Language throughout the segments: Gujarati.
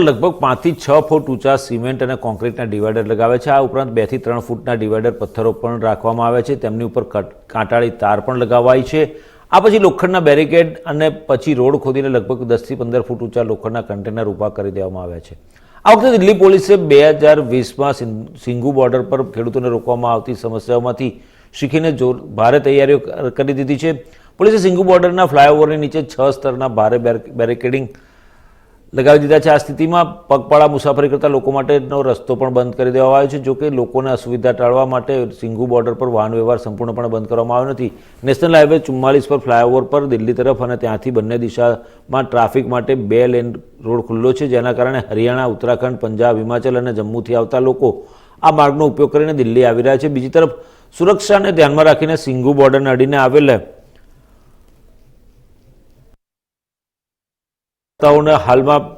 લગભગ પાંચથી છ ફૂટ ઊંચા સિમેન્ટ અને કોન્ક્રીટના ડિવાઈડર લગાવે છે. આ ઉપરાંત બેથી ત્રણ ફૂટના ડિવાઈડર પથ્થરો પણ રાખવામાં આવે છે. તેમની ઉપર કટ- કાંટાળી તાર પણ લગાવાઈ છે. આ પછી લોખંડના બેરિકેડ અને પછી રોડ ખોદીને લગભગ દસથી પંદર ફૂટ ઊંચા લોખંડના કન્ટેનર ઊભા કરી દેવામાં આવ્યા છે. આ વખતે દિલ્હી પોલીસે બે હજાર વીસમાં સિંગુ બોર્ડર પર ખેડૂતોને રોકવામાં આવતી સમસ્યાઓમાંથી શીખીને જોર, ભારે તૈયારીઓ કરી દીધી છે. પોલીસે સિંગુ બોર્ડરના ફ્લાયઓવરની નીચે છ સ્તરના ભારે બેર- બેરિકેડિંગ લગાવી દીધા છે. આ સ્થિતિમાં પગપાળા મુસાફરી કરતા લોકો માટેનો રસ્તો પણ બંધ કરી દેવામાં આવ્યો છે. જોકે લોકોને અસુવિધા ટાળવા માટે સિંઘુ બોર્ડર પર વાહન વ્યવહાર સંપૂર્ણપણે બંધ કરવામાં આવ્યો નથી. નેશનલ હાઈવે ચુમ્માલીસ પર ફ્લાયઓવર પર દિલ્હી તરફ અને ત્યાંથી બંને દિશામાં ટ્રાફિક માટે બે લેન રોડ ખુલ્લો છે. જેના કારણે હરિયાણા, ઉત્તરાખંડ, પંજાબ, હિમાચલ અને જમ્મુથી આવતા લોકો આ માર્ગનો ઉપયોગ કરીને દિલ્હી આવી રહ્યા છે. બીજી તરફ સુરક્ષાને ધ્યાનમાં રાખીને સિંઘુ બોર્ડરને અડીને આવેલા રસ્તાઓને હાલમાં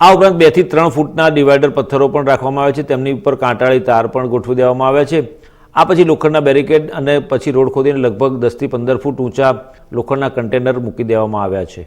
આ ઉપરાંત બેથી ત્રણ ફૂટના ડિવાઈડર પથ્થરો પણ રાખવામાં આવે છે. તેમની ઉપર કાંટાળી તાર પણ ગોઠવી દેવામાં આવ્યા છે. આ પછી લોખંડના બેરિકેડ અને પછી રોડ ખોદીને લગભગ દસથી પંદર ફૂટ ઊંચા લોખંડના કન્ટેનર મૂકી દેવામાં આવ્યા છે.